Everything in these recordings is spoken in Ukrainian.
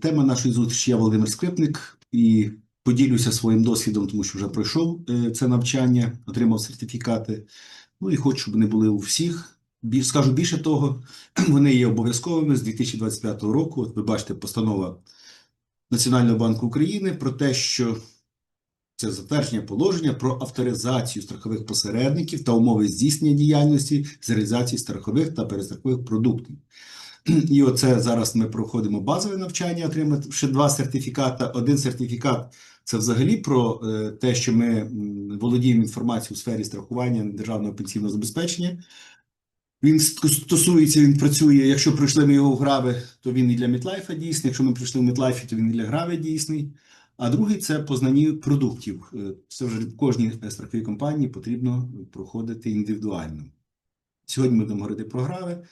Тема нашої зустрічі я Володимир Скрипник і поділюся своїм досвідом, тому що вже пройшов е, це навчання, отримав сертифікати. Ну і хочу, щоб вони були у всіх. Скажу більше того, вони є обов'язковими з 2025 року. От ви бачите, постанова Національного банку України про те, що це затвердження положення про авторизацію страхових посередників та умови здійснення діяльності з реалізації страхових та перестрахових продуктів. І оце зараз ми проходимо базове навчання, отримати ще два сертифікати. Один сертифікат це взагалі про е, те, що ми володіємо інформацією у сфері страхування державного пенсійного забезпечення. Він стосується, він працює. Якщо пройшли ми його в грави, то він і для Мітлайфа дійсний. Якщо ми пройшли в Мітлайфі, то він і для грави дійсний. А другий це познання продуктів. Е, Це вже в кожній е, страховій компанії потрібно проходити індивідуально. Сьогодні ми будемо говорити про грави.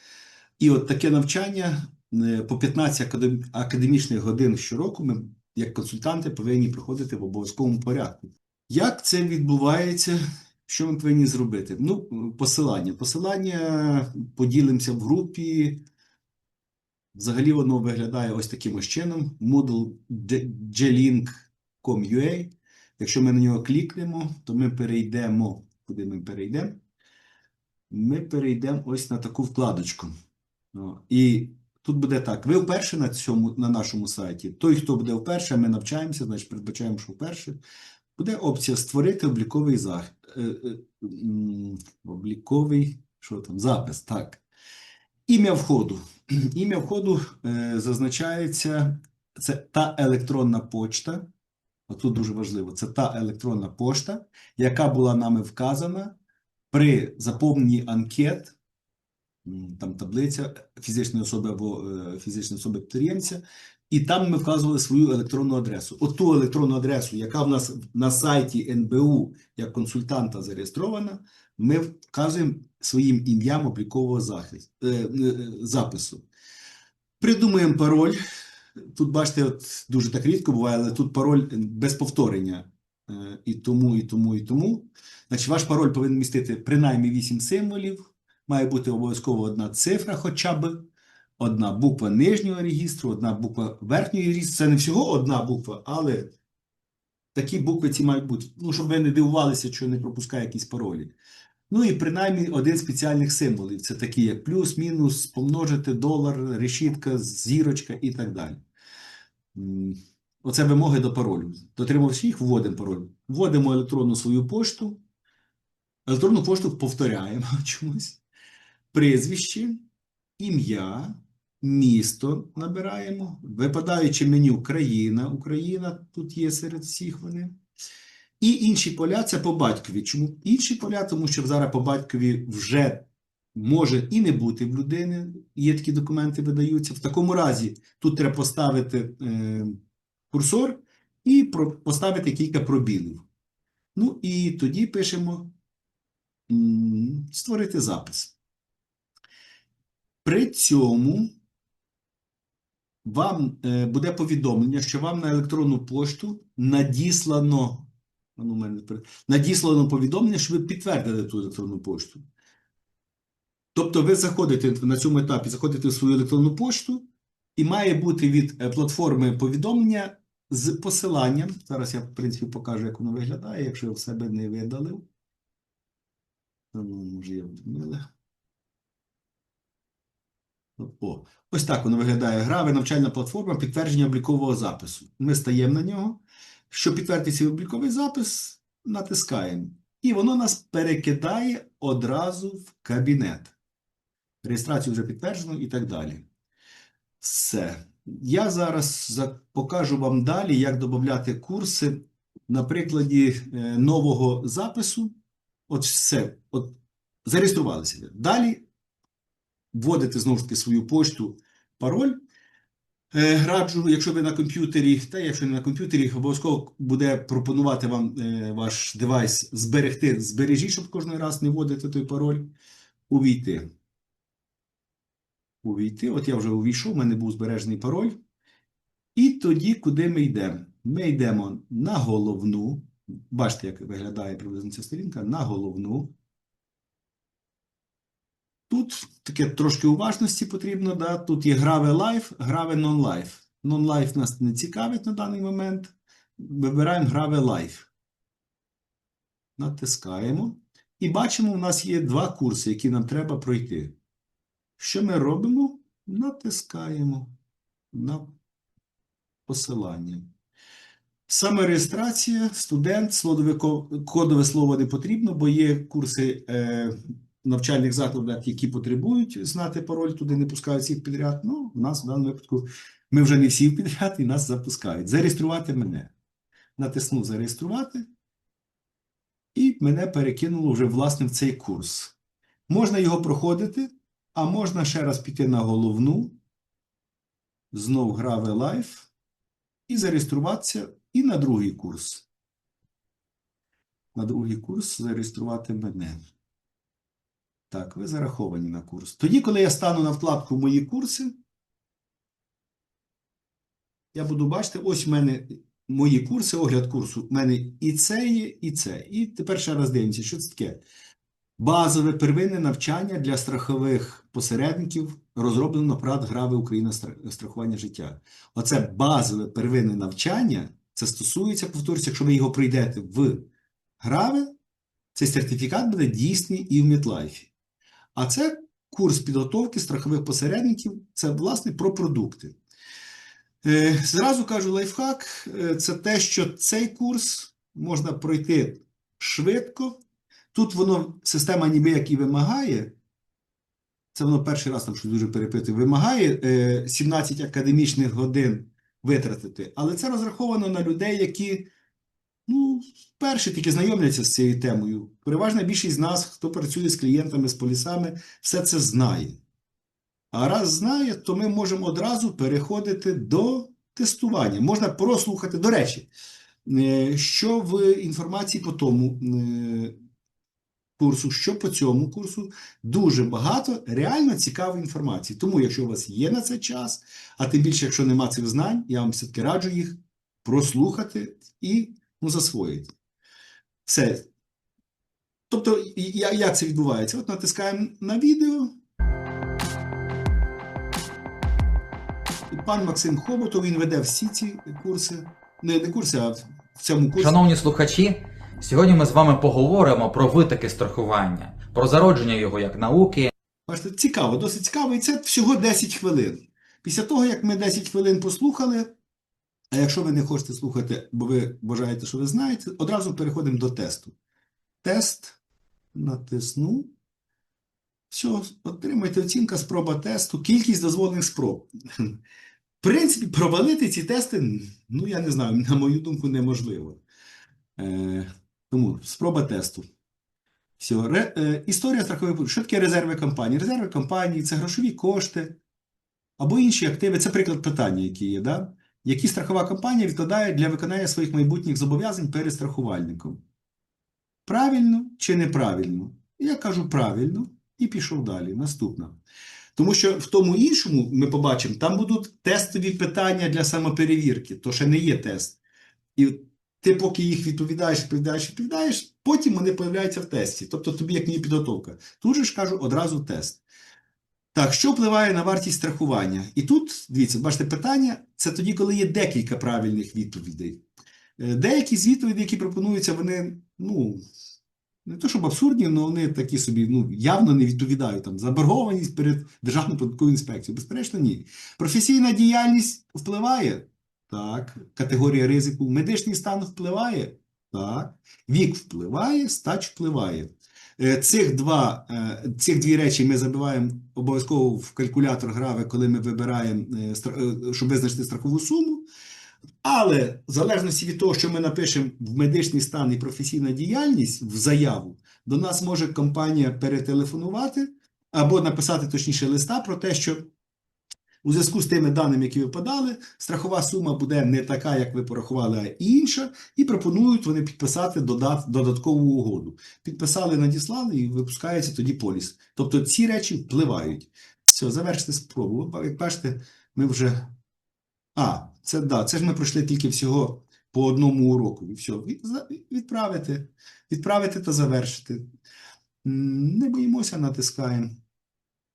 І от таке навчання е, по 15 академічних годин щороку ми, як консультанти, повинні проходити в обов'язковому порядку. Як це відбувається? Що ми повинні зробити? Ну, посилання. Посилання поділимося в групі. Взагалі воно виглядає ось таким ось чином. Moodle glink.com.ua. Якщо ми на нього клікнемо, то ми перейдемо. Куди ми перейдемо? Ми перейдемо ось на таку вкладочку. О, І тут буде так: ви вперше на цьому на нашому сайті. Той, хто буде вперше, ми навчаємося, значить передбачаємо, що вперше. Буде опція створити обліковий зах... е, е, обліковий що там, запис. Так. Ім'я входу. Ім'я входу е, зазначається це та електронна почта. Отут дуже важливо. Це та електронна пошта, яка була нами вказана при заповненні анкет там таблиця фізичної особи або е, фізичної особи підприємця, і там ми вказували свою електронну адресу. Оту електронну адресу, яка в нас на сайті НБУ як консультанта зареєстрована, ми вказуємо своїм ім'ям облікового е, е, запису. Придумуємо пароль. Тут, бачите, от дуже так рідко буває, але тут пароль без повторення. І тому, і тому, і тому. Значить, ваш пароль повинен містити принаймні 8 символів. Має бути обов'язково одна цифра, хоча б одна буква нижнього регістру, одна буква верхнього регістру. Це не всього одна буква, але такі букви ці мають бути. Ну, щоб ви не дивувалися, що не пропускає якісь паролі. Ну і принаймні один спеціальних символів. Це такі, як плюс, мінус, помножити, долар, решітка, зірочка і так далі. Оце вимоги до паролю. Дотримавши їх, вводимо пароль. Вводимо електронну свою пошту. Електронну пошту повторяємо чомусь. Прізвище, ім'я, місто набираємо. Випадаючи меню країна, Україна, тут є серед всіх вони. І інші поля це по батькові. Чому інші поля? Тому що зараз по батькові вже може і не бути в людини. Є такі документи, видаються. В такому разі тут треба поставити е, курсор і про, поставити кілька пробілів. Ну і тоді пишемо створити запис. При цьому вам е, буде повідомлення, що вам на електронну пошту надіслано, ну, надіслано повідомлення, що ви підтвердили ту електронну пошту. Тобто ви заходите на цьому етапі, заходите в свою електронну пошту, і має бути від е, платформи повідомлення з посиланням. Зараз я, в принципі, покажу, як воно виглядає, якщо я в себе не видалив. Ну, може, я вдумила. О, ось так воно виглядає. Граве навчальна платформа підтвердження облікового запису. Ми стаємо на нього. Щоб підтвердити цей обліковий запис, натискаємо. І воно нас перекидає одразу в кабінет. Реєстрацію вже підтверджено і так далі. Все. Я зараз покажу вам далі, як додати курси на прикладі е, нового запису. От все. От зареєструвалися. Далі вводите знову ж таки свою пошту, пароль. Е, Раджу, якщо ви на комп'ютері, та якщо не на комп'ютері, обов'язково буде пропонувати вам е, ваш девайс зберегти, збережіть, щоб кожен раз не вводити той пароль, увійти. Увійти. От я вже увійшов, у мене був збережений пароль. І тоді, куди ми йдемо? Ми йдемо на головну. Бачите, як виглядає приблизно ця сторінка, на головну. Тут таке трошки уважності потрібно, да? тут є граве лайф, граве нон-лайф. Non-Life нас не цікавить на даний момент. Вибираємо Grave Life. Натискаємо. І бачимо, у нас є два курси, які нам треба пройти. Що ми робимо? Натискаємо на посилання. Самореєстрація, студент, слодове кодове слово не потрібно, бо є курси е, навчальних закладів, які потребують знати пароль, туди не пускають всіх підряд. Ну, в нас в даному випадку ми вже не всі підряд і нас запускають. Зареєструвати мене. Натиснув зареєструвати, і мене перекинуло вже власне в цей курс. Можна його проходити, а можна ще раз піти на головну, знов Grave Life і зареєструватися і на другий курс. На другий курс зареєструвати мене. Так, ви зараховані на курс. Тоді, коли я стану на вкладку Мої курси, я буду бачити, ось в мене мої курси, огляд курсу. У мене і це є, і це. І тепер ще раз дивимося, що це таке. Базове первинне навчання для страхових посередників розроблено ПРАД Грави Україна страхування життя. Оце базове первинне навчання. Це стосується, повторюся, якщо ви його пройдете в Граве, цей сертифікат буде дійсний і в Мітлайфі. А це курс підготовки страхових посередників, це власне про продукти. Е, Зразу кажу лайфхак, е, це те, що цей курс можна пройти швидко. Тут воно, система ніби як і вимагає, це воно перший раз там щось дуже перепитує, вимагає е, 17 академічних годин витратити, але це розраховано на людей, які ну, вперше тільки знайомляться з цією темою. Переважна більшість з нас, хто працює з клієнтами, з полісами, все це знає. А раз знає, то ми можемо одразу переходити до тестування. Можна прослухати. До речі, е, що в інформації по тому е, курсу, що по цьому курсу, дуже багато реально цікавої інформації. Тому, якщо у вас є на це час, а тим більше, якщо нема цих знань, я вам все-таки раджу їх прослухати і ну, засвоїти. Все. Тобто, як це відбувається? От натискаємо на відео. І Пан Максим Хоботов, він веде всі ці курси. Не, не курси, а в цьому курсі. Шановні слухачі, сьогодні ми з вами поговоримо про витоки страхування, про зародження його як науки, Бачите, цікаво, досить цікаво, і це всього 10 хвилин. Після того, як ми 10 хвилин послухали, а якщо ви не хочете слухати, бо ви вважаєте, що ви знаєте, одразу переходимо до тесту. Тест, натисну. Все, отримайте оцінка спроба тесту, кількість дозволених спроб. В принципі, провалити ці тести, ну я не знаю, на мою думку, неможливо. Е, тому спроба тесту. Все. Ре, е, історія страхової полісу. Що таке резерви компанії? Резерви компанії це грошові кошти або інші активи. Це приклад питання, які є, да? Які страхова компанія відкладає для виконання своїх майбутніх зобов'язань перед страхувальником. Правильно чи неправильно? Я кажу правильно і пішов далі. Наступна. Тому що в тому іншому ми побачимо, там будуть тестові питання для самоперевірки, то ще не є тест. І ти поки їх відповідаєш, відповідаєш, відповідаєш, потім вони появляються в тесті. Тобто тобі як ні підготовка. Тут же ж кажу одразу тест. Так, що впливає на вартість страхування? І тут, дивіться, бачите, питання це тоді, коли є декілька правильних відповідей. Е, Деякі з відповідей, які пропонуються, вони, ну, не то щоб абсурдні, але вони такі собі ну, явно не відповідають там заборгованість перед Державною податковою інспекцією. Безперечно, ні. Професійна діяльність впливає? Так. Категорія ризику. Медичний стан впливає? Так. Вік впливає, стать впливає. Е, Цих, два, е, цих дві речі ми забиваємо обов'язково в калькулятор грави, коли ми вибираємо, е, щоб визначити страхову суму. Але в залежності від того, що ми напишемо в медичний стан і професійна діяльність в заяву, до нас може компанія перетелефонувати або написати точніше листа про те, що у зв'язку з тими даними, які ви подали, страхова сума буде не така, як ви порахували, а інша, і пропонують вони підписати додат, додаткову угоду. Підписали, надіслали і випускається тоді поліс. Тобто ці речі впливають. Все, завершити спробу. Як бачите, ми вже. А, це да, це ж ми пройшли тільки всього по одному уроку. І все, відправити, відправити та завершити. Не боїмося, натискаємо.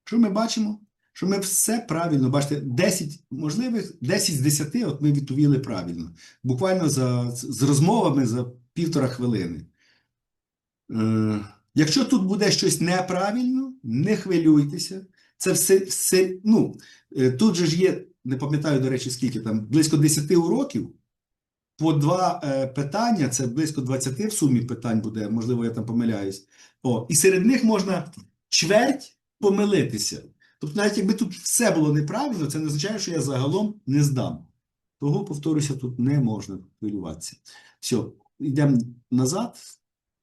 Що ми бачимо? Що ми все правильно, бачите, 10 можливих, 10 з 10, от ми відповіли правильно. Буквально за, з розмовами за півтора хвилини. Е, якщо тут буде щось неправильно, не хвилюйтеся. Це все, все ну, е, тут же ж є, не пам'ятаю, до речі, скільки там, близько 10 уроків. По два е, питання, це близько 20 в сумі питань буде, можливо, я там помиляюсь. О, і серед них можна чверть помилитися. Тобто, навіть якби тут все було неправильно, це не означає, що я загалом не здам. Того, повторюся, тут не можна хвилюватися. Все, йдемо назад.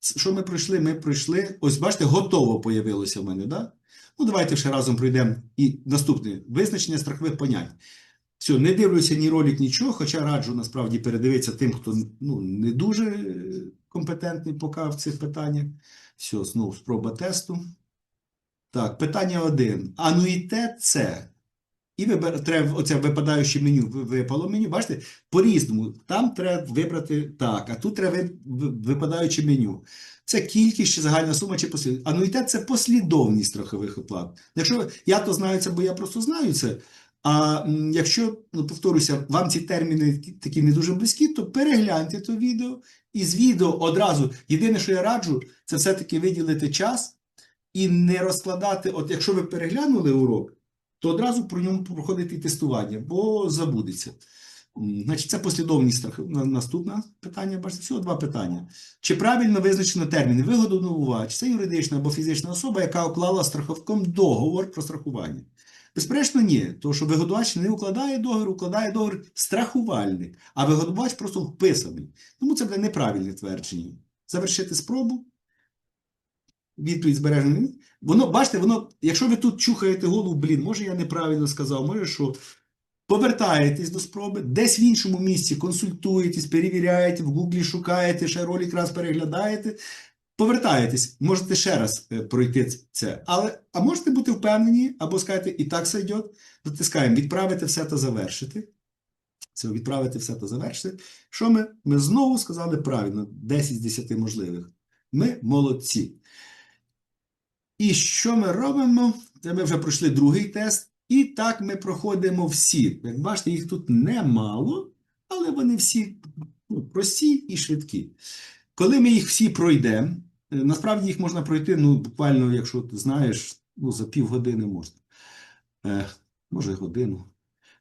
Що ми пройшли? Ми пройшли. Ось, бачите, готово появилося в мене, да? Ну, давайте ще разом пройдемо. І наступне визначення страхових понять. Все, не дивлюся ні ролик, нічого, хоча раджу насправді передивитися тим, хто ну, не дуже е, компетентний поки в цих питаннях. Все, знову спроба тесту. Так, питання один. Ануїтет це. І вибер, треба оце випадаюче меню, випало меню. Бачите, по-різному. Там треба вибрати так, а тут треба ви- ви- випадаюче меню. Це кількість чи загальна сума, чи послідовність. Ануїтет це послідовність страхових оплат. Якщо я то знаю це, бо я просто знаю це. А якщо, ну, повторюся, вам ці терміни такі не дуже близькі, то перегляньте то відео. І з відео одразу. Єдине, що я раджу, це все-таки виділити час і не розкладати. От якщо ви переглянули урок, то одразу про ньому проходити тестування, бо забудеться. Значить, це послідовність страх. Наступне питання, бачите, всього два питання. Чи правильно визначено терміни вигодонувувач, це юридична або фізична особа, яка уклала з страховиком договор про страхування? Безперечно, ні. Тому що вигодувач не укладає договір, укладає договір страхувальник, а вигодувач просто вписаний. Тому це буде неправильне твердження. Завершити спробу. Відповідь збережена. Воно, бачите, воно, якщо ви тут чухаєте голову, блін, може я неправильно сказав, може що. Повертаєтесь до спроби, десь в іншому місці консультуєтесь, перевіряєте, в Гуглі шукаєте, ще ролик раз переглядаєте. Повертаєтесь, можете ще раз е, пройти це. Але, а можете бути впевнені, або скажете, і так сойдет. Дотискаємо, відправити все та завершити. Це відправити все та завершити. Що ми? Ми знову сказали правильно, 10 з 10 можливих. Ми молодці. І що ми робимо? Це ми вже пройшли другий тест. І так ми проходимо всі. Як бачите, їх тут немало, але вони всі ну, прості і швидкі. Коли ми їх всі пройдемо, е, насправді їх можна пройти, ну, буквально, якщо ти знаєш, ну, за півгодини можна. Е, може, годину.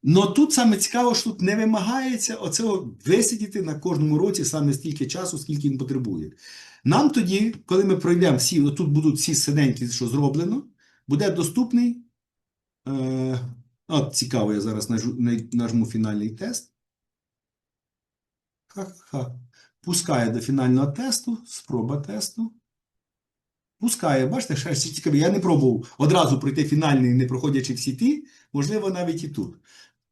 Но тут саме цікаво, що тут не вимагається оцього висидіти на кожному році саме стільки часу, скільки він потребує. Нам тоді, коли ми пройдемо всі, отут будуть всі синенькі, що зроблено, буде доступний. Е, от цікаво, я зараз нажму фінальний тест. Ха-ха. Пускає до фінального тесту, спроба тесту. Пускає, бачите, ще цікаво. Я не пробував одразу пройти фінальний, не проходячи всі ті, можливо, навіть і тут.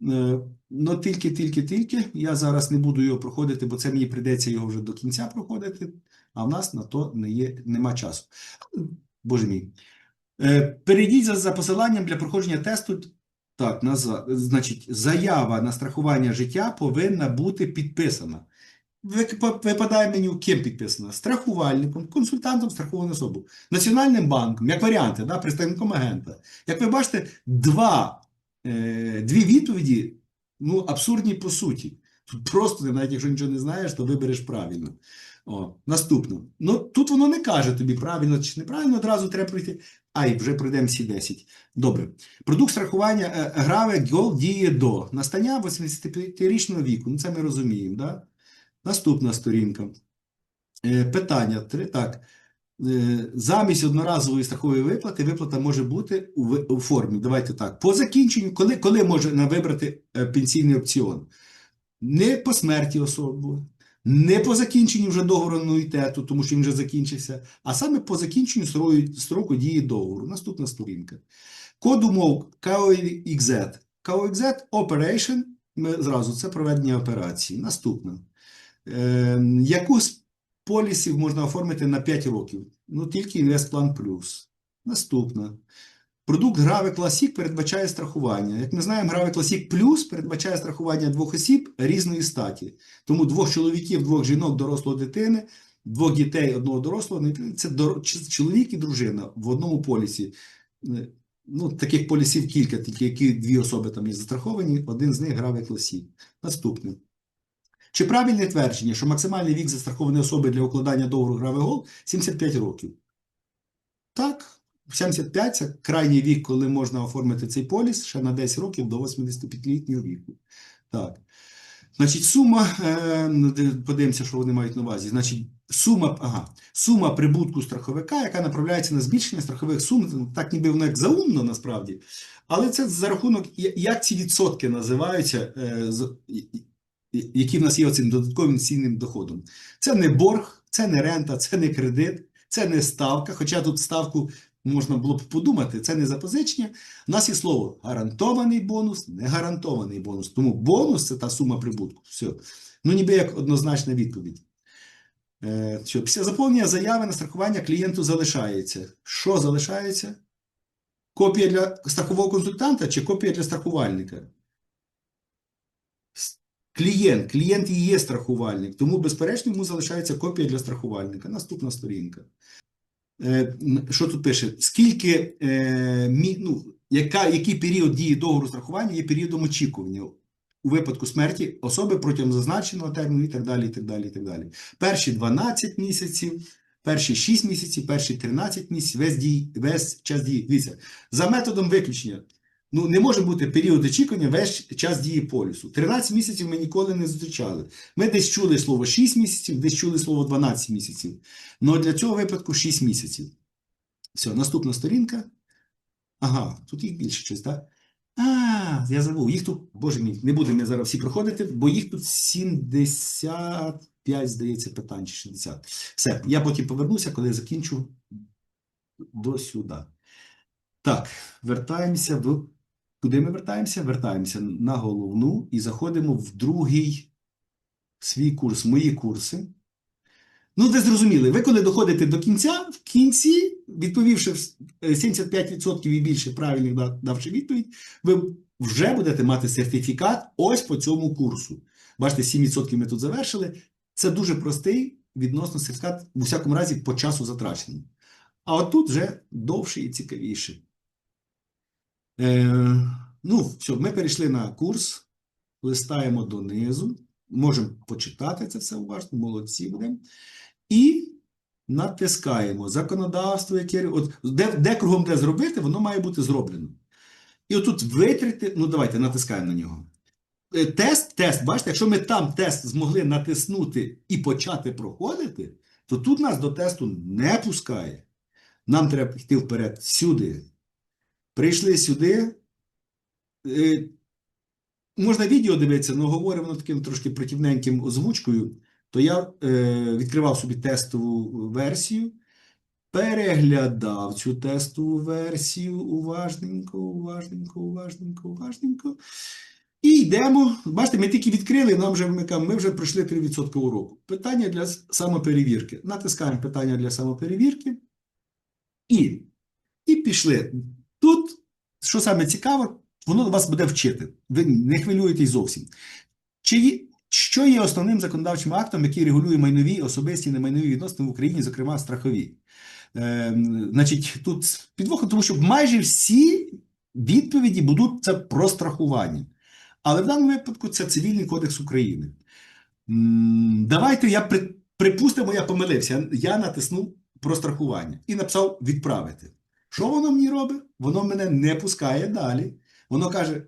Е, Ну, тільки, тільки, тільки. Я зараз не буду його проходити, бо це мені прийдеться його вже до кінця проходити, а в нас на то не є, нема часу. Боже мій. Е, Перейдіть за, за посиланням для проходження тесту. Так, назад. Значить, заява на страхування життя повинна бути підписана. Випадає меню, ким підписана? Страхувальником, консультантом страхованої особи, Національним банком, як варіанти, да, представником агента. Як ви бачите, два, е, дві відповіді ну, абсурдні по суті. Тут просто, навіть якщо нічого не знаєш, то вибереш правильно. О, наступно. Ну, тут воно не каже тобі правильно чи неправильно, одразу треба пройти. Ай, вже пройдемо всі 10. Добре. Продукт страхування е, граве ГОЛ діє до настання 85-річного віку. Ну, це ми розуміємо, да? Наступна сторінка. Е, Питання. Три. Так. Е, Замість одноразової страхової виплати виплата може бути у, у формі. Давайте так. По закінченню, коли, коли можна вибрати е, пенсійний опціон? Не по смерті особи, не по закінченню вже договору ануїтету, тому що він вже закінчився, а саме по закінченню строку дії договору. Наступна сторінка. Код умов KOXZ. KOXZ Operation. Ми зразу це проведення операції. Наступна. Е, яку полісів можна оформити на 5 років? Ну, тільки Інвестплан Плюс. Наступна. Продукт Граве Classic передбачає страхування. Як ми знаємо, Граве Classic Плюс передбачає страхування двох осіб різної статі. Тому двох чоловіків, двох жінок, дорослої дитини, двох дітей, одного дорослого. Це чоловік і дружина в одному полісі. Е, Ну, таких полісів кілька, тільки які дві особи там є застраховані, один з них грав як лосі. Наступне. Чи правильне твердження, що максимальний вік застрахованої особи для укладання договору гравий гол 75 років? Так, 75 це крайній вік, коли можна оформити цей поліс ще на 10 років до 85-літнього віку. Так. Значить, сума, е, ну, подивимося, що вони мають на увазі. Значить, сума, ага, сума прибутку страховика, яка направляється на збільшення страхових сум, так ніби воно як заумно насправді. Але це за рахунок, як ці відсотки називаються, е, які в нас є оцим додатковим цінним доходом. Це не борг, це не рента, це не кредит, це не ставка. Хоча тут ставку можна було б подумати, це не запозичення. У нас є слово гарантований бонус, не гарантований бонус. Тому бонус це та сума прибутку. Все. Ну, ніби як однозначна відповідь. Е, що після заповнення заяви на страхування клієнту залишається. Що залишається? Копія для страхового консультанта чи копія для страхувальника? Клієнт. Клієнт і є страхувальник, тому, безперечно, йому залишається копія для страхувальника. Наступна сторінка. Е, що тут пише? Скільки, е, ну, яка, який період дії договору страхування є періодом очікування у випадку смерті особи протягом зазначеного терміну і так далі, і так далі, і так далі. Перші 12 місяців, перші 6 місяців, перші 13 місяців, весь, дій, весь час дії. Дивіться, за методом виключення. Ну, не може бути період очікування весь час дії полісу. 13 місяців ми ніколи не зустрічали. Ми десь чули слово 6 місяців, десь чули слово 12 місяців. Ну, для цього випадку 6 місяців. Все, наступна сторінка. Ага, тут їх більше щось, так? А, я забув. Їх тут, боже мій, не будемо я зараз всі проходити, бо їх тут 75, здається, питань чи 60. Все, я потім повернуся, коли закінчу до сюди. Так, вертаємося в. Куди ми вертаємося? Вертаємося на головну і заходимо в другий свій курс, мої курси. Ну, ви зрозуміли, ви коли доходите до кінця, в кінці, відповівши е, 75% і більше правильних давши відповідь, ви вже будете мати сертифікат ось по цьому курсу. Бачите, 7% ми тут завершили. Це дуже простий відносно сертифікат, у всякому разі, по часу затрачений. А от тут вже довше і цікавіше. Е, ну, все, ми перейшли на курс, листаємо донизу, можемо почитати це все уважно, молодці будемо. І натискаємо законодавство, яке от, де, де кругом де зробити, воно має бути зроблено. І отут витрати, ну давайте натискаємо на нього. Е, Тест, тест, бачите, якщо ми там тест змогли натиснути і почати проходити, то тут нас до тесту не пускає. Нам треба йти вперед сюди. Прийшли сюди. Е, можна відео дивитися, але говоримо воно таким трошки противненьким озвучкою. То я е, відкривав собі тестову версію, переглядав цю тестову версію уважненько, уважненько, уважненько, уважненько. І йдемо. Бачите, ми тільки відкрили, нам вже вмикаємо, ми вже пройшли 3% уроку. Питання для самоперевірки. Натискаємо питання для самоперевірки. І, і пішли. Тут, що саме цікаво, воно вас буде вчити. Ви не хвилюєтесь зовсім. Чи що є основним законодавчим актом, який регулює майнові, особисті і немайнові відносини в Україні, зокрема страхові? Е, значить, тут підвох, тому що майже всі відповіді будуть це про страхування. Але в даному випадку це Цивільний кодекс України. Давайте я при, припустимо, я помилився. Я натиснув про страхування і написав відправити. Що воно мені робить? Воно мене не пускає далі. Воно каже: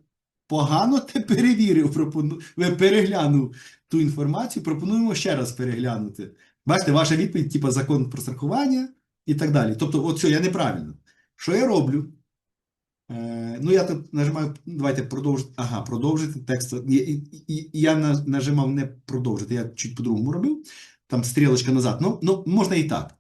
погано ти перевірив, пропону... переглянув ту інформацію, пропонуємо ще раз переглянути. Бачите, ваша відповідь, типу закон про страхування і так далі. Тобто, от я неправильно. Що я роблю? Е, ну, я тут нажимаю, давайте продовжити. Ага, продовжити текст. І, і, я нажимав не продовжити, я чуть по-другому робив. Там стрілочка назад. Ну, ну, можна і так.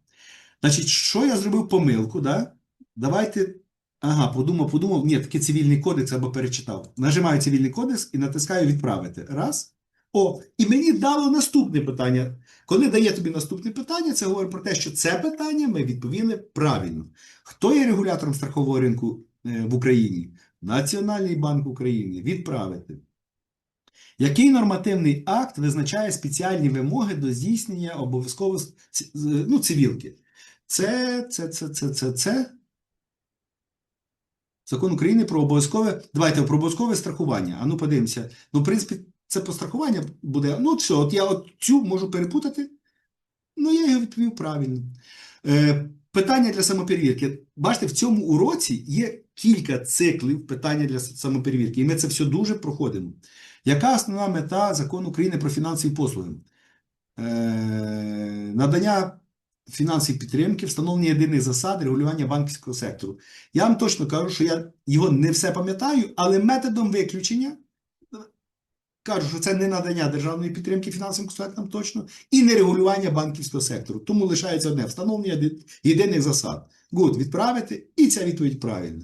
Значить, що я зробив помилку, да? Давайте. Ага, подумав, подумав. Ні, таки цивільний кодекс або перечитав. Нажимаю цивільний кодекс і натискаю відправити. Раз. О, і мені дало наступне питання. Коли дає тобі наступне питання, це говорить про те, що це питання ми відповіли правильно. Хто є регулятором страхового ринку е, в Україні? Національний банк України. Відправити. Який нормативний акт визначає спеціальні вимоги до здійснення обов'язково ну, цивілки? Це, це, це, це, це, це. Закон України про обов'язкове. Давайте про обов'язкове страхування. А ну подивимося. Ну, в принципі, це по страхування буде. Ну, що, от я от цю можу перепутати. Ну, я його відповів правильно. Е, питання для самоперевірки. Бачите, в цьому уроці є кілька циклів питання для самоперевірки, і ми це все дуже проходимо. Яка основна мета закону України про фінансові послуги? Е, надання фінансової підтримки, встановлення єдиних засад регулювання банківського сектору. Я вам точно кажу, що я його не все пам'ятаю, але методом виключення кажу, що це не надання державної підтримки фінансовим суб'єктам точно і не регулювання банківського сектору. Тому лишається одне встановлення єдиних засад. Гуд, відправити, і ця відповідь правильна.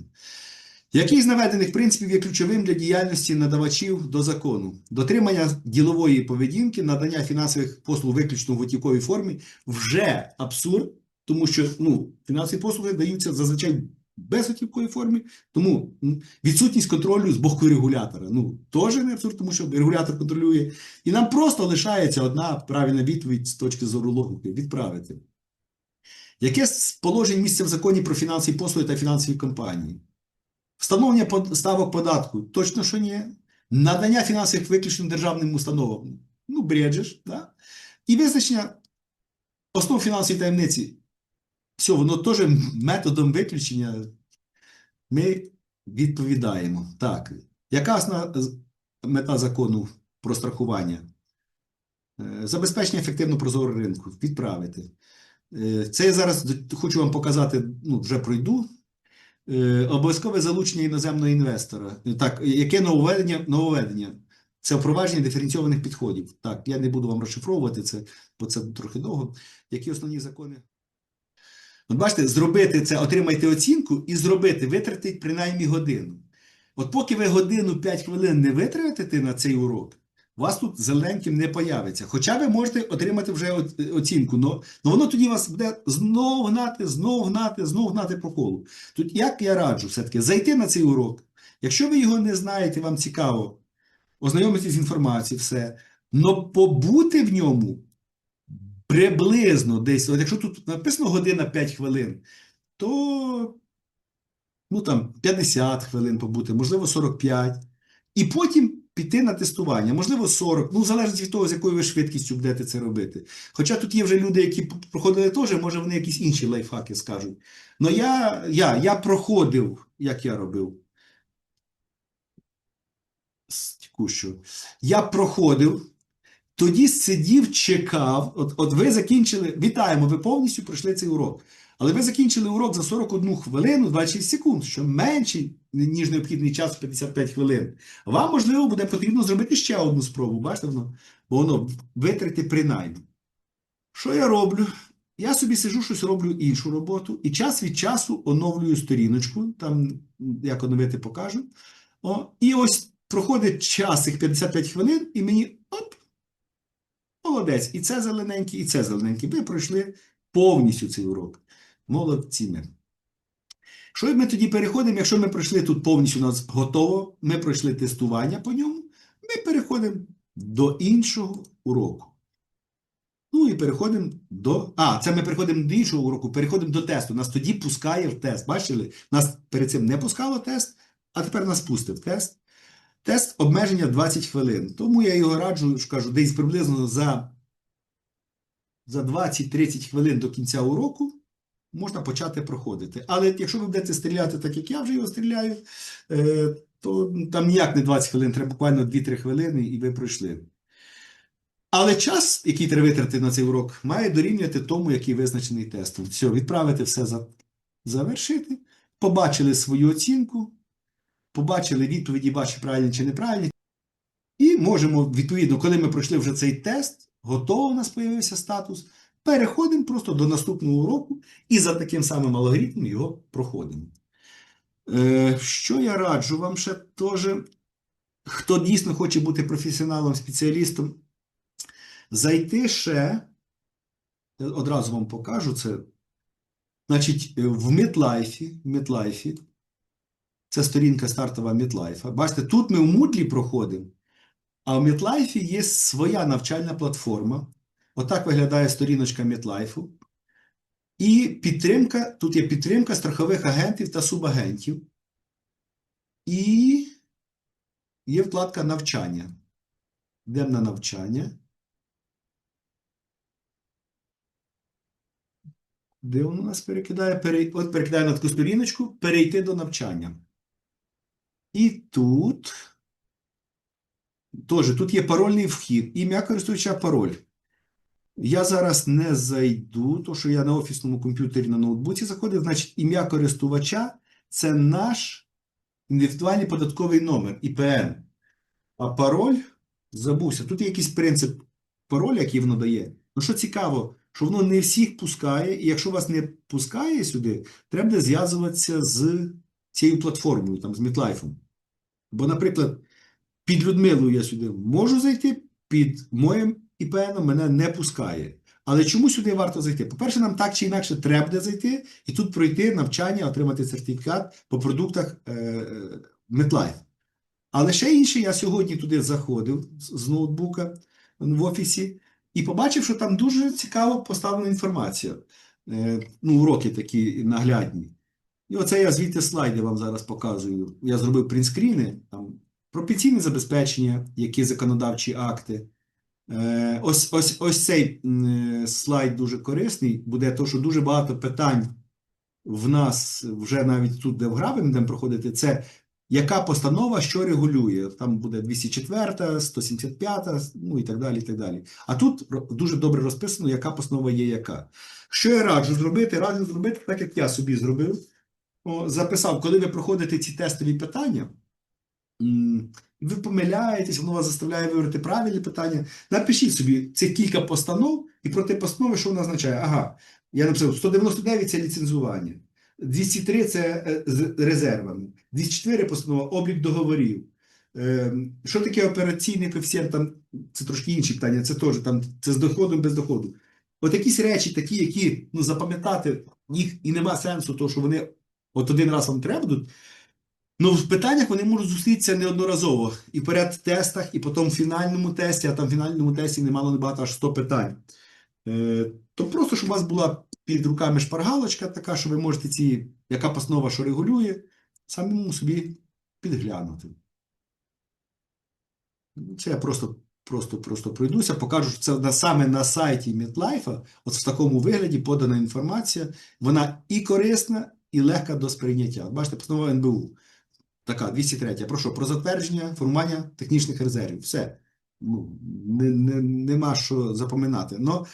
Який з наведених принципів є ключовим для діяльності надавачів до закону? Дотримання ділової поведінки, надання фінансових послуг виключно в готівковій формі вже абсурд, тому що ну, фінансові послуги даються зазвичай в безготівковій формі, тому відсутність контролю з боку регулятора. Ну, теж не абсурд, тому що регулятор контролює. І нам просто лишається одна правильна відповідь з точки зору логіки відправити. Яке з положень місця в законі про фінансові послуги та фінансові компанії? Встановлення ставок податку точно що ні. Надання фінансових виключно державним установам. Ну, бреджеш, да? І визначення основ фінансової таємниці. Все, воно теж методом виключення ми відповідаємо. Так. Яка основна мета закону про страхування? Е, Забезпечення ефективно прозорого ринку. Відправити. Е, Це я зараз хочу вам показати, ну, вже пройду. Е, Обов'язкове залучення іноземного інвестора. Так, яке нововведення? Нововведення. Це впровадження диференційованих підходів. Так, я не буду вам розшифровувати це, бо це трохи довго. Які основні закони? От бачите, зробити це, отримайте оцінку і зробити, витратить принаймні годину. От поки ви годину 5 хвилин не витратите на цей урок, вас тут зеленьким не появиться. Хоча ви можете отримати вже оцінку, но, но воно тоді вас буде знову гнати, знову гнати, знову гнати по колу. Тут як я раджу все-таки зайти на цей урок. Якщо ви його не знаєте, вам цікаво, ознайомитися з інформацією, все, но побути в ньому приблизно десь, от якщо тут написано година 5 хвилин, то ну там 50 хвилин побути, можливо 45, і потім піти на тестування, можливо 40, ну залежить від того, з якою ви швидкістю будете це робити. Хоча тут є вже люди, які проходили теж, може вони якісь інші лайфхаки скажуть. Но я, я, я проходив, як я робив. Текущого. Я проходив, тоді сидів, чекав. От, от ви закінчили. Вітаємо, ви повністю пройшли цей урок. Але ви закінчили урок за 41 хвилину 26 секунд, що менший, ніж необхідний час 55 хвилин. Вам, можливо, буде потрібно зробити ще одну спробу. Бачите, воно, бо воно витрати принаймні. Що я роблю? Я собі сижу, щось роблю іншу роботу, і час від часу оновлюю сторіночку, там як оновити покажу. О, і ось проходить час цих 55 хвилин, і мені оп, молодець, і це зелененький, і це зелененький. Ви пройшли повністю цей урок. Молодці ми. Що ми тоді переходимо, якщо ми пройшли тут повністю у нас готово, ми пройшли тестування по ньому, ми переходимо до іншого уроку. Ну і переходимо до. А, це ми переходимо до іншого уроку, переходимо до тесту. Нас тоді пускає в тест. Бачили? Нас перед цим не пускало тест, а тепер нас пустив тест. Тест обмеження 20 хвилин. Тому я його раджу, що кажу, десь приблизно за, за 20-30 хвилин до кінця уроку можна почати проходити. Але якщо ви будете стріляти так, як я вже його стріляю, е, то там ніяк не 20 хвилин, треба буквально 2-3 хвилини, і ви пройшли. Але час, який треба витратити на цей урок, має дорівнювати тому, який визначений тестом. Все, відправити все за, завершити, побачили свою оцінку, побачили відповіді ваші правильні чи неправильні. І можемо, відповідно, коли ми пройшли вже цей тест, готово у нас з'явився статус, переходимо просто до наступного уроку і за таким самим алгоритмом його проходимо. Е, що я раджу вам ще теж, хто дійсно хоче бути професіоналом, спеціалістом, зайти ще, одразу вам покажу це. Значить, в MidLife, MidLife, це сторінка стартова MidLife. Бачите, тут ми в Moodle проходимо, а в MidLife є своя навчальна платформа. Отак виглядає сторіночка MidLife. І підтримка, тут є підтримка страхових агентів та субагентів. І є вкладка навчання. Йдемо на навчання. Де воно нас перекидає? От перекидає на таку сторіночку, перейти до навчання. І тут теж тут є парольний вхід, ім'я користувача пароль. Я зараз не зайду, тому що я на офісному комп'ютері на ноутбуці заходив. Значить, ім'я користувача це наш індивідуальний податковий номер ІПН. А пароль забувся. Тут є якийсь принцип пароля, який воно дає. Ну, що цікаво, що воно не всіх пускає, і якщо вас не пускає сюди, треба зв'язуватися з цією платформою, там, з MetLife. Бо, наприклад, під Людмилою я сюди можу зайти, під моїм ІПНом мене не пускає. Але чому сюди варто зайти? По-перше, нам так чи інакше треба буде зайти і тут пройти навчання, отримати сертифікат по продуктах е, MetLife. Але ще інше, я сьогодні туди заходив з з ноутбука в офісі і побачив, що там дуже цікаво поставлена інформація. Е, Ну, уроки такі наглядні. І оце я звідти слайди вам зараз показую. Я зробив принтскріни там, про пенсійне забезпечення, які законодавчі акти. Е, Ось, ось, ось цей е, слайд дуже корисний, буде то, що дуже багато питань в нас вже навіть тут, де в Грабі ми будемо проходити, це яка постанова що регулює. Там буде 204, 175, ну і так далі, і так далі. А тут дуже добре розписано, яка постанова є яка. Що я раджу зробити? Раджу зробити так, як я собі зробив. Записав, коли ви проходите ці тестові питання, ви помиляєтесь, воно вас заставляє вибрати правильні питання. Напишіть собі це кілька постанов, і про ті постанови, що вона означає. Ага, я написав 199 це ліцензування, 203 це е, з резервами, 204 постанова облік договорів. Е, Що таке операційний коефіцієнт? Там це трошки інші питання, це теж там це з доходом без доходу. От якісь речі, такі, які ну, запам'ятати їх і нема сенсу, тому що вони от один раз вам треба будуть. Ну, в питаннях вони можуть зустрітися неодноразово. І перед тестах, і потім в фінальному тесті, а там в фінальному тесті немало небагато, аж 100 питань. Е, то просто, щоб у вас була під руками шпаргалочка така, що ви можете ці, яка постанова, що регулює, самому собі підглянути. Це я просто, просто, просто пройдуся, покажу, що це на, саме на сайті MetLife, от в такому вигляді подана інформація, вона і корисна, і легка до сприйняття. Бачите, постанова НБУ. Така, 203. Про що? Про затвердження формування технічних резервів. Все. Ну, не, не, нема що запоминати. Но,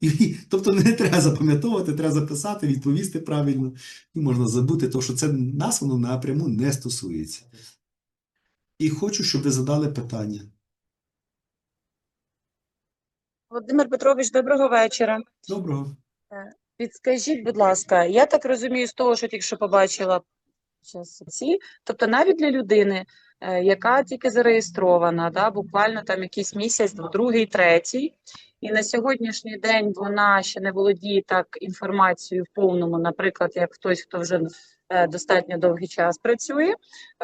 і, тобто не треба запам'ятовувати, треба записати, відповісти правильно. І можна забути, тому що це нас воно напряму не стосується. І хочу, щоб ви задали питання. Володимир Петрович, доброго вечора. Доброго. Підскажіть, будь ласка, я так розумію з того, що тільки що побачила ці, тобто навіть для людини, е, яка тільки зареєстрована, да, буквально там якийсь місяць, другий, третій, і на сьогоднішній день вона ще не володіє так інформацією в повному, наприклад, як хтось, хто вже е, достатньо довгий час працює.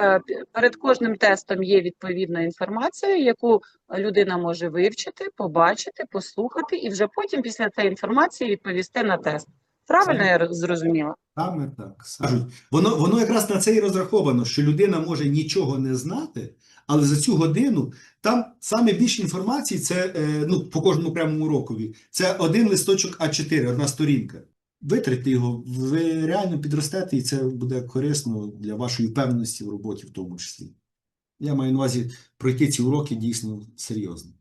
Е, Перед кожним тестом є відповідна інформація, яку людина може вивчити, побачити, послухати, і вже потім після цієї інформації відповісти на тест. Правильно я зрозуміла? Саме так. Кажуть, воно, воно якраз на це і розраховано, що людина може нічого не знати, але за цю годину там саме більше інформації це е, ну, по кожному окремому рокові. Це один листочок А4, одна сторінка. Витратьте його, ви реально підростете, і це буде корисно для вашої впевненості в роботі, в тому числі. Я маю на увазі пройти ці уроки дійсно серйозно.